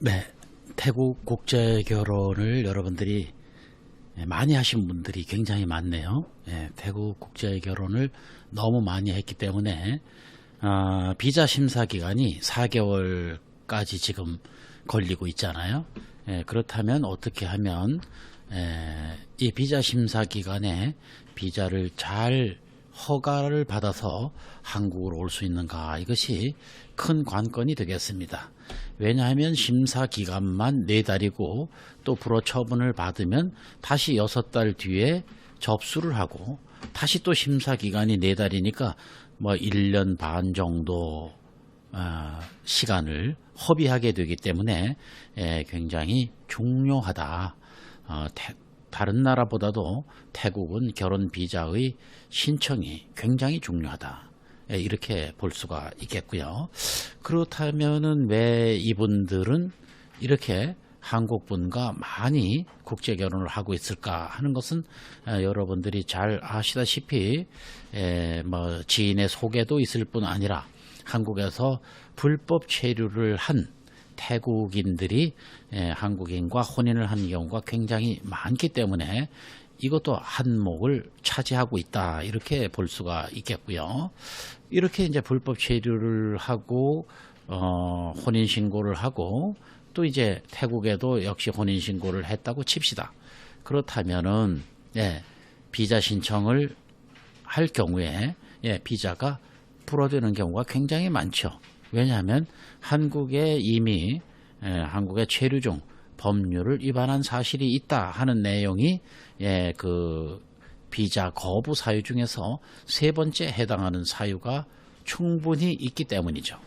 네, 태국 국제 결혼을 여러분들이 많이 하신 분들이 굉장히 많네요. 예, 태국 국제 결혼을 너무 많이 했기 때문에 아, 비자 심사 기간이 4개월까지 지금 걸리고 있잖아요. 예, 그렇다면 어떻게 하면 에, 이 비자 심사 기간에 비자를 잘 허가를 받아서 한국으로 올 수 있는가 이것이 큰 관건이 되겠습니다. 왜냐하면 심사 기간만 네 달이고 또 불허 처분을 받으면 다시 여섯 달 뒤에 접수를 하고 다시 또 심사 기간이 네 달이니까 뭐 1년 반 정도 어, 시간을 허비하게 되기 때문에 예, 굉장히 중요하다. 다른 나라보다도 태국은 결혼 비자의 신청이 굉장히 중요하다. 예, 이렇게 볼 수가 있겠고요. 그렇다면은 왜 이분들은 이렇게 한국 분과 많이 국제 결혼을 하고 있을까 하는 것은 어, 여러분들이 잘 아시다시피 에, 뭐 지인의 소개도 있을 뿐 아니라 한국에서 불법 체류를 한 태국인들이 에, 한국인과 혼인을 한 경우가 굉장히 많기 때문에 이것도 한몫을 차지하고 있다 이렇게 볼 수가 있겠고요. 이렇게 이제 불법 체류를 하고 어, 혼인 신고를 하고 또 이제 태국에도 역시 혼인 신고를 했다고 칩시다. 그렇다면은 예, 비자 신청을 할 경우에 예, 비자가 불어되는 경우가 굉장히 많죠. 왜냐하면 한국에 이미 예, 한국의 체류 중 법률을 위반한 사실이 있다 하는 내용이 예, 그 비자 거부 사유 중에서 세 번째 해당하는 사유가 충분히 있기 때문이죠.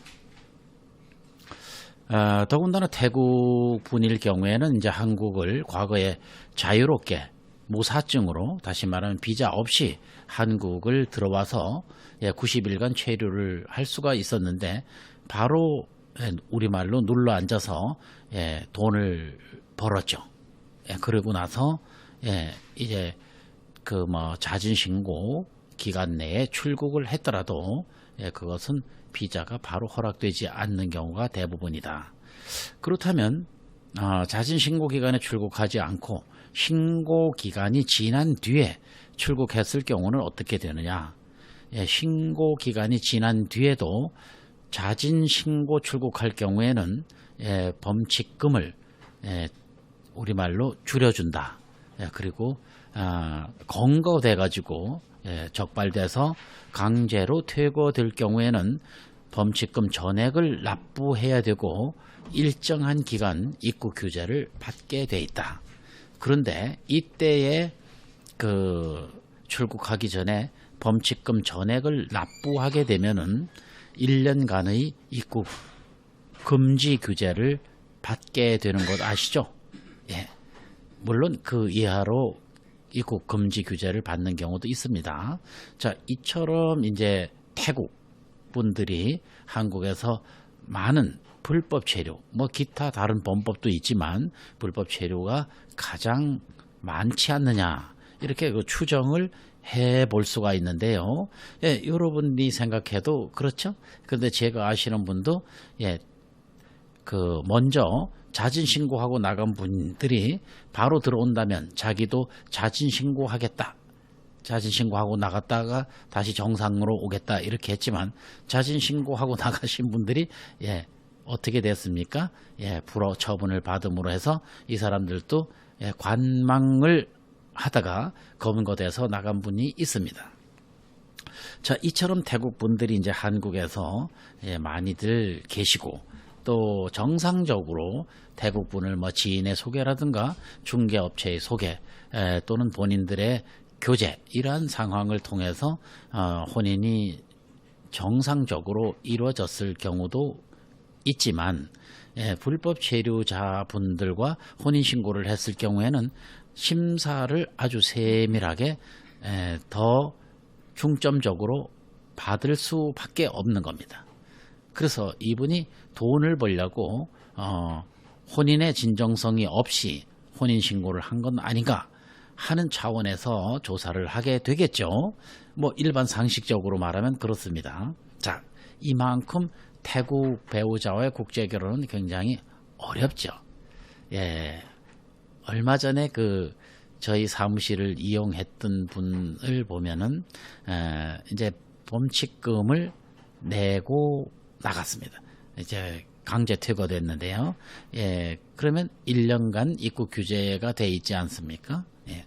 아, 더군다나 태국 분일 경우에는 이제 한국을 과거에 자유롭게 무사증으로 다시 말하면 비자 없이 한국을 들어와서 예, 90일간 체류를 할 수가 있었는데 바로 예, 우리말로 눌러 앉아서 예, 돈을 벌었죠. 예, 그러고 나서 예, 이제 그 뭐 자진 신고 기간 내에 출국을 했더라도 예, 그것은 비자가 바로 허락되지 않는 경우가 대부분이다. 그렇다면 어, 자진 신고 기간에 출국하지 않고 신고 기간이 지난 뒤에 출국했을 경우는 어떻게 되느냐? 예, 신고 기간이 지난 뒤에도 자진 신고 출국할 경우에는 예, 범칙금을 예, 우리말로 줄여준다. 예, 그리고 아, 건거돼 가지고 예, 적발돼서 강제로 퇴거될 경우에는 범칙금 전액을 납부해야 되고 일정한 기간 입국 규제를 받게 돼 있다. 그런데 이때에 그 출국하기 전에 범칙금 전액을 납부하게 되면은 1년간의 입국 금지 규제를 받게 되는 것 아시죠? 예. 물론 그 이하로 입국 금지 규제를 받는 경우도 있습니다. 자, 이처럼 이제 태국 분들이 한국에서 많은 불법 체류, 뭐 기타 다른 범법도 있지만 불법 체류가 가장 많지 않느냐 이렇게 그 추정을 해 볼 수가 있는데요. 예, 여러분이 생각해도 그렇죠. 그런데 제가 아시는 분도 예, 그 먼저 자진 신고하고 나간 분들이 바로 들어온다면 자기도 자진 신고하겠다. 자진 신고하고 나갔다가 다시 정상으로 오겠다 이렇게 했지만 자진 신고하고 나가신 분들이 예 어떻게 됐습니까? 예 불허 처분을 받음으로 해서 이 사람들도 예, 관망을 하다가 검거돼서 나간 분이 있습니다. 자, 이처럼 태국 분들이 이제 한국에서 예, 많이들 계시고 또 정상적으로 태국 분을 뭐 지인의 소개라든가 중개업체의 소개 에, 또는 본인들의 교제 이러한 상황을 통해서 어, 혼인이 정상적으로 이루어졌을 경우도 있지만 예, 불법 체류자 분들과 혼인 신고를 했을 경우에는 심사를 아주 세밀하게 에, 더 중점적으로 받을 수밖에 없는 겁니다. 그래서 이분이 돈을 벌려고 어, 혼인의 진정성이 없이 혼인 신고를 한 건 아닌가 하는 차원에서 조사를 하게 되겠죠. 뭐 일반 상식적으로 말하면 그렇습니다. 자, 이만큼 태국 배우자와의 국제 결혼은 굉장히 어렵죠. 예. 얼마 전에 그 저희 사무실을 이용했던 분을 보면은 에, 이제 범칙금을 내고 나갔습니다. 이제 강제 퇴거됐는데요. 예, 그러면 1년간 입국 규제가 돼 있지 않습니까? 예.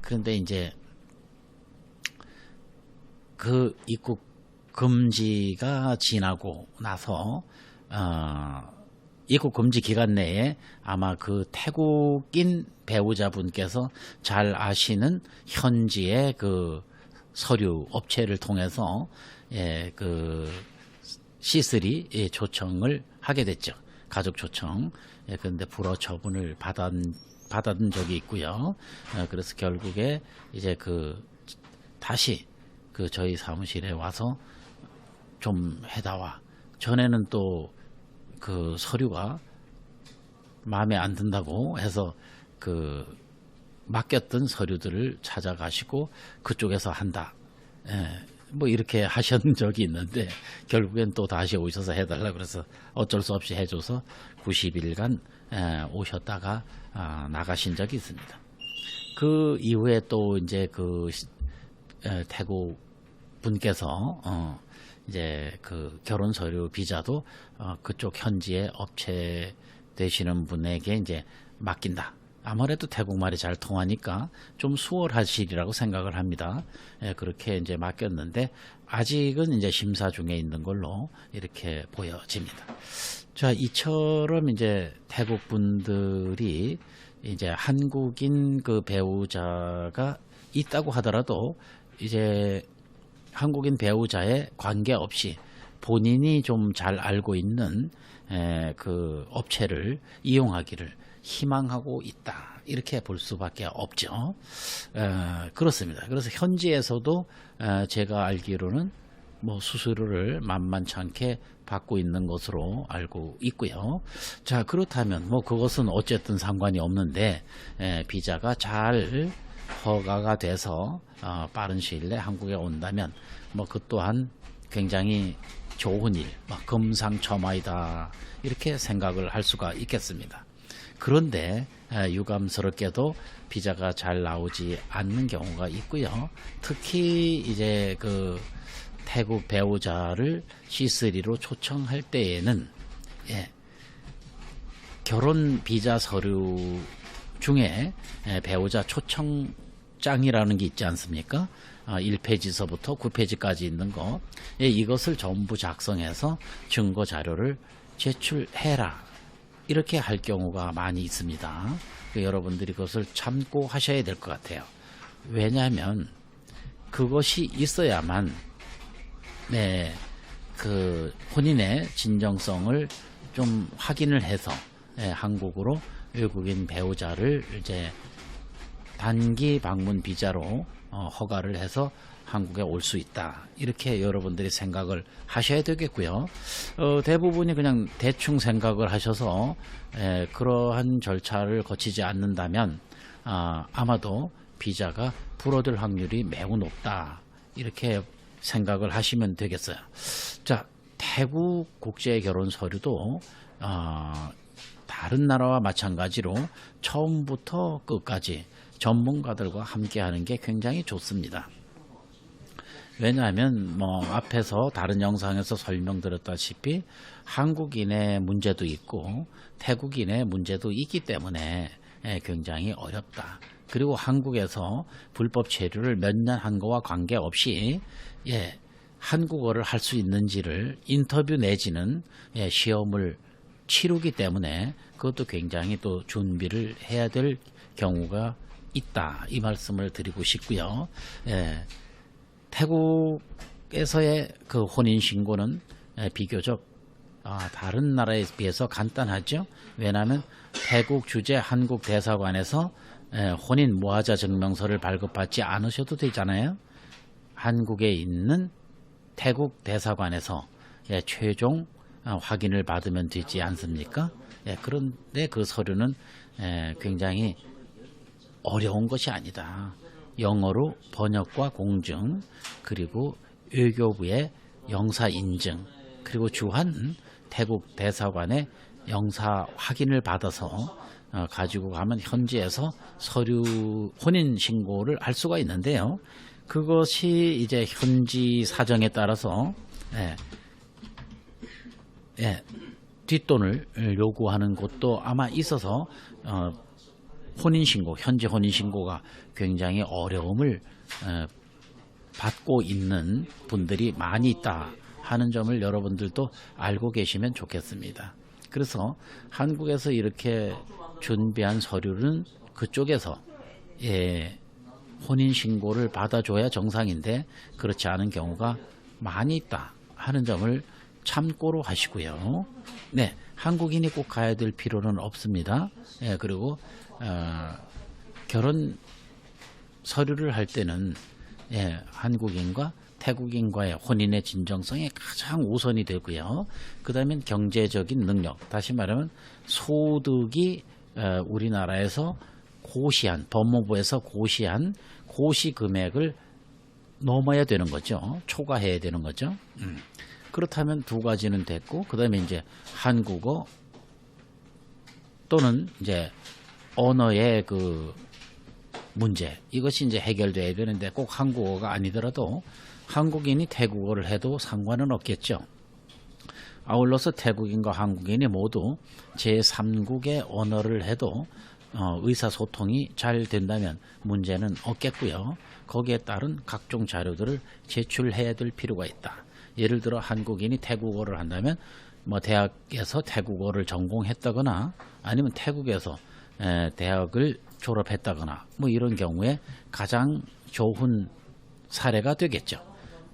그런데 이제 그 입국 금지가 지나고 나서 어, 입국 금지 기간 내에 아마 그 태국인 배우자분께서 잘 아시는 현지의 그 서류 업체를 통해서 예, 그 C3 예, 초청을 하게 됐죠. 가족 초청. 예, 그런데 불어 처분을 받았, 받은 적이 있고요. 어, 그래서 결국에 이제 그 다시 그 저희 사무실에 와서 좀 해다와. 전에는 또 그 서류가 마음에 안 든다고 해서 그 맡겼던 서류들을 찾아가시고 그쪽에서 한다. 예, 뭐 이렇게 하신 적이 있는데 결국엔 또 다시 오셔서 해달라 그래서 어쩔 수 없이 해줘서 90일간 예, 오셨다가 아, 나가신 적이 있습니다. 그 이후에 또 이제 그 시- 에, 태국 분께서 어, 이제 그 결혼 서류 비자도 어, 그쪽 현지의 업체 되시는 분에게 이제 맡긴다. 아무래도 태국말이 잘 통하니까 좀 수월하시리라고 생각을 합니다. 예, 그렇게 이제 맡겼는데 아직은 이제 심사 중에 있는 걸로 이렇게 보여집니다. 자, 이처럼 이제 태국 분들이 이제 한국인 그 배우자가 있다고 하더라도 이제 한국인 배우자에 관계없이 본인이 좀 잘 알고 있는 에, 그 업체를 이용하기를 희망하고 있다. 이렇게 볼 수밖에 없죠. 에, 그렇습니다. 그래서 현지에서도 에, 제가 알기로는 뭐 수수료를 만만찮게 받고 있는 것으로 알고 있고요. 자 그렇다면 뭐 그것은 어쨌든 상관이 없는데 에, 비자가 잘 허가가 돼서 어, 빠른 시일 내 한국에 온다면 뭐 그 또한 굉장히 좋은 일, 막 금상첨화이다 이렇게 생각을 할 수가 있겠습니다. 그런데 에, 유감스럽게도 비자가 잘 나오지 않는 경우가 있고요. 특히 이제 그 태국 배우자를 C3로 초청할 때에는 예, 결혼 비자 서류 중에 에, 배우자 초청 장이라는 게 있지 않습니까? 아, 1페이지서부터 9페이지까지 있는 거. 예, 이것을 전부 작성해서 증거 자료를 제출해라. 이렇게 할 경우가 많이 있습니다. 그 여러분들이 그것을 참고 하셔야 될 것 같아요. 왜냐하면 그것이 있어야만 네, 그 혼인의 진정성을 좀 확인을 해서 예, 한국으로 외국인 배우자를 이제 단기 방문 비자로 어, 허가를 해서 한국에 올 수 있다. 이렇게 여러분들이 생각을 하셔야 되겠고요. 어, 대부분이 그냥 대충 생각을 하셔서 에, 그러한 절차를 거치지 않는다면 아, 아마도 비자가 불어들 확률이 매우 높다. 이렇게 생각을 하시면 되겠어요. 자, 태국 국제 결혼 서류도 어, 다른 나라와 마찬가지로 처음부터 끝까지 전문가들과 함께 하는 게 굉장히 좋습니다. 왜냐하면 뭐 앞에서 다른 영상에서 설명드렸다시피 한국인의 문제도 있고 태국인의 문제도 있기 때문에 예, 굉장히 어렵다. 그리고 한국에서 불법 체류를 몇 년 한 거와 관계없이 예, 한국어를 할 수 있는지를 인터뷰 내지는 예, 시험을 치르기 때문에 그것도 굉장히 또 준비를 해야 될 경우가 있다. 이 말씀을 드리고 싶고요. 예, 태국에서의 그 혼인 신고는 예, 비교적 아, 다른 나라에 비해서 간단하죠. 왜냐하면 태국 주재 한국 대사관에서 예, 혼인 무화자 증명서를 발급받지 않으셔도 되잖아요. 한국에 있는 태국 대사관에서 예, 최종 어, 확인을 받으면 되지 않습니까? 예, 그런데 그 서류는 예, 굉장히 어려운 것이 아니다. 영어로 번역과 공증, 그리고 외교부의 영사 인증, 그리고 주한 태국 대사관의 영사 확인을 받아서 어, 가지고 가면 현지에서 서류 혼인 신고를 할 수가 있는데요. 그것이 이제 현지 사정에 따라서 예, 예, 뒷돈을 요구하는 곳도 아마 있어서 어, 혼인신고, 현재 혼인신고가 굉장히 어려움을 어, 받고 있는 분들이 많이 있다 하는 점을 여러분들도 알고 계시면 좋겠습니다. 그래서 한국에서 이렇게 준비한 서류는 그쪽에서 예, 혼인신고를 받아줘야 정상인데 그렇지 않은 경우가 많이 있다 하는 점을 참고로 하시고요. 네, 한국인이 꼭 가야 될 필요는 없습니다. 예, 그리고 어, 결혼 서류를 할 때는 예, 한국인과 태국인과의 혼인의 진정성이 가장 우선이 되고요. 그 다음엔 경제적인 능력, 다시 말하면 소득이 어, 우리나라에서 고시한 법무부에서 고시한 고시 금액을 넘어야 되는 거죠. 초과해야 되는 거죠. 음. 그렇다면 두 가지는 됐고 그다음에 이제 한국어 또는 이제 언어의 그 문제 이것이 이제 해결돼야 되는데 꼭 한국어가 아니더라도 한국인이 태국어를 해도 상관은 없겠죠. 아울러서 태국인과 한국인이 모두 제3국의 언어를 해도 어, 의사소통이 잘 된다면 문제는 없겠고요. 거기에 따른 각종 자료들을 제출해야 될 필요가 있다. 예를 들어 한국인이 태국어를 한다면 뭐 대학에서 태국어를 전공했다거나 아니면 태국에서 에, 대학을 졸업했다거나 뭐 이런 경우에 가장 좋은 사례가 되겠죠.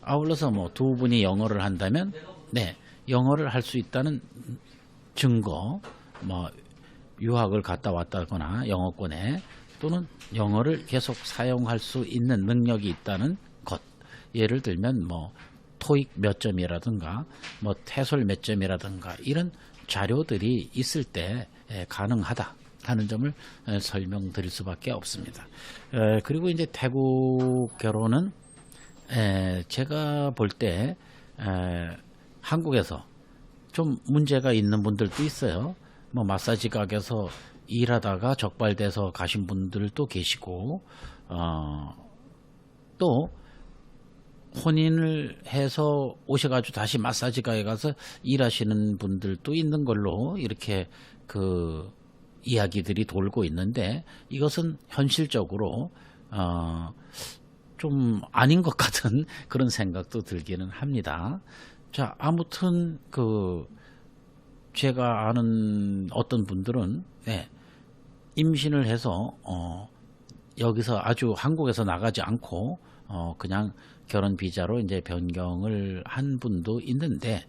아울러서 뭐 두 분이 영어를 한다면 네 영어를 할 수 있다는 증거 뭐 유학을 갔다 왔다거나 영어권에 또는 영어를 계속 사용할 수 있는 능력이 있다는 것 예를 들면 뭐 토익 몇 점이라든가 뭐 태솔 몇 점이라든가 이런 자료들이 있을 때 에, 가능하다 하는 점을 에, 설명드릴 수밖에 없습니다. 에, 그리고 이제 태국 결혼은 에, 제가 볼 때 한국에서 좀 문제가 있는 분들도 있어요. 뭐 마사지 가게에서 일하다가 적발돼서 가신 분들도 계시고 어, 또 혼인을 해서 오셔가지고 다시 마사지 가게 가서 일하시는 분들도 있는 걸로 이렇게 그 이야기들이 돌고 있는데 이것은 현실적으로 어, 좀 아닌 것 같은 그런 생각도 들기는 합니다. 자, 아무튼 그 제가 아는 어떤 분들은 네, 임신을 해서 어, 여기서 아주 한국에서 나가지 않고 어, 그냥 결혼 비자로 이제 변경을 한 분도 있는데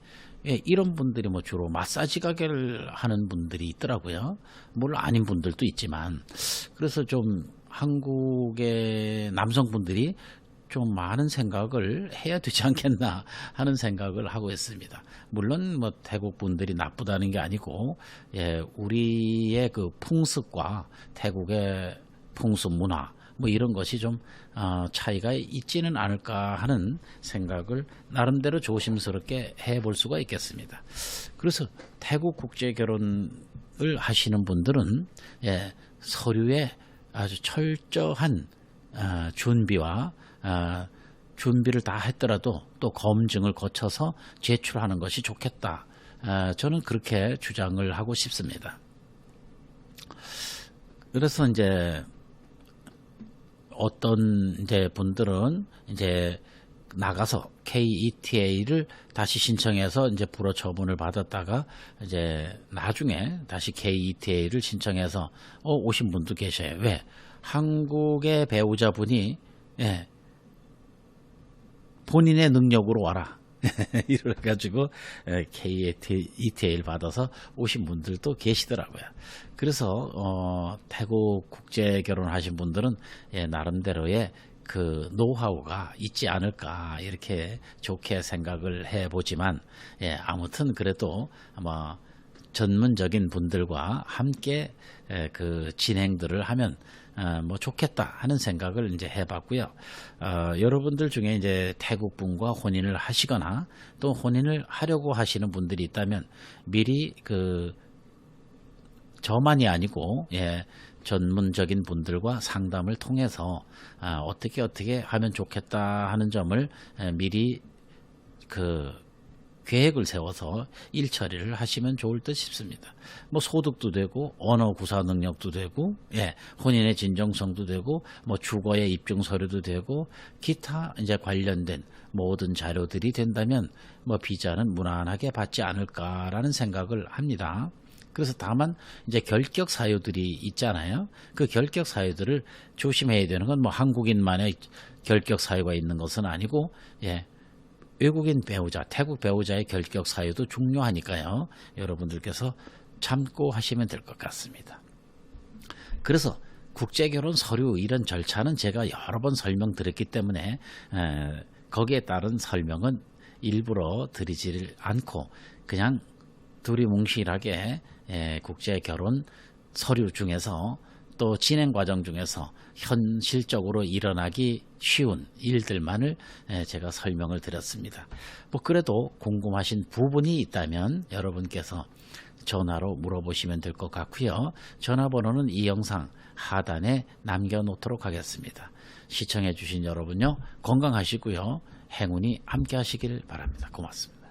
예, 이런 분들이 뭐 주로 마사지 가게를 하는 분들이 있더라고요. 물론 아닌 분들도 있지만 그래서 좀 한국의 남성분들이 좀 많은 생각을 해야 되지 않겠나 하는 생각을 하고 있습니다. 물론 뭐 태국 분들이 나쁘다는 게 아니고 예, 우리의 그 풍습과 태국의 풍습 문화 뭐 이런 것이 좀 어, 차이가 있지는 않을까 하는 생각을 나름대로 조심스럽게 해볼 수가 있겠습니다. 그래서 태국 국제 결혼을 하시는 분들은 예, 서류에 아주 철저한 어, 준비와 어, 준비를 다 했더라도 또 검증을 거쳐서 제출하는 것이 좋겠다. 어, 저는 그렇게 주장을 하고 싶습니다. 그래서 이제 어떤 이제 분들은 이제 나가서 KETA를 다시 신청해서 이제 불허 처분을 받았다가 이제 나중에 다시 KETA를 신청해서 어, 오신 분도 계셔요. 왜? 한국의 배우자분이 예, 본인의 능력으로 와라. 이래가지고 KETA를 받아서 오신 분들도 계시더라고요. 그래서 어, 태국 국제 결혼하신 분들은 예, 나름대로의 그 노하우가 있지 않을까 이렇게 좋게 생각을 해보지만 예, 아무튼 그래도 아마 전문적인 분들과 함께 에, 그 진행들을 하면 어, 뭐 좋겠다 하는 생각을 이제 해봤고요. 어, 여러분들 중에 이제 태국 분과 혼인을 하시거나 또 혼인을 하려고 하시는 분들이 있다면 미리 그 저만이 아니고 예, 전문적인 분들과 상담을 통해서 아, 어떻게 어떻게 하면 좋겠다 하는 점을 예, 미리 그 계획을 세워서 일 처리를 하시면 좋을 듯 싶습니다. 뭐 소득도 되고 언어 구사 능력도 되고 예, 혼인의 진정성도 되고 뭐 주거의 입증 서류도 되고 기타 이제 관련된 모든 자료들이 된다면 뭐 비자는 무난하게 받지 않을까라는 생각을 합니다. 그래서 다만 이제 결격 사유들이 있잖아요. 그 결격 사유들을 조심해야 되는 건 뭐 한국인만의 결격 사유가 있는 것은 아니고 예, 외국인 배우자, 태국 배우자의 결격 사유도 중요하니까요. 여러분들께서 참고 하시면 될 것 같습니다. 그래서 국제결혼 서류 이런 절차는 제가 여러 번 설명드렸기 때문에 에, 거기에 따른 설명은 일부러 드리지를 않고 그냥 두리뭉실하게 에, 국제결혼 서류 중에서 또 진행 과정 중에서 현실적으로 일어나기 쉬운 일들만을 에, 제가 설명을 드렸습니다. 뭐 그래도 궁금하신 부분이 있다면 여러분께서 전화로 물어보시면 될 것 같고요. 전화번호는 이 영상 하단에 남겨놓도록 하겠습니다. 시청해 주신 여러분요 건강하시고요 행운이 함께 하시길 바랍니다. 고맙습니다.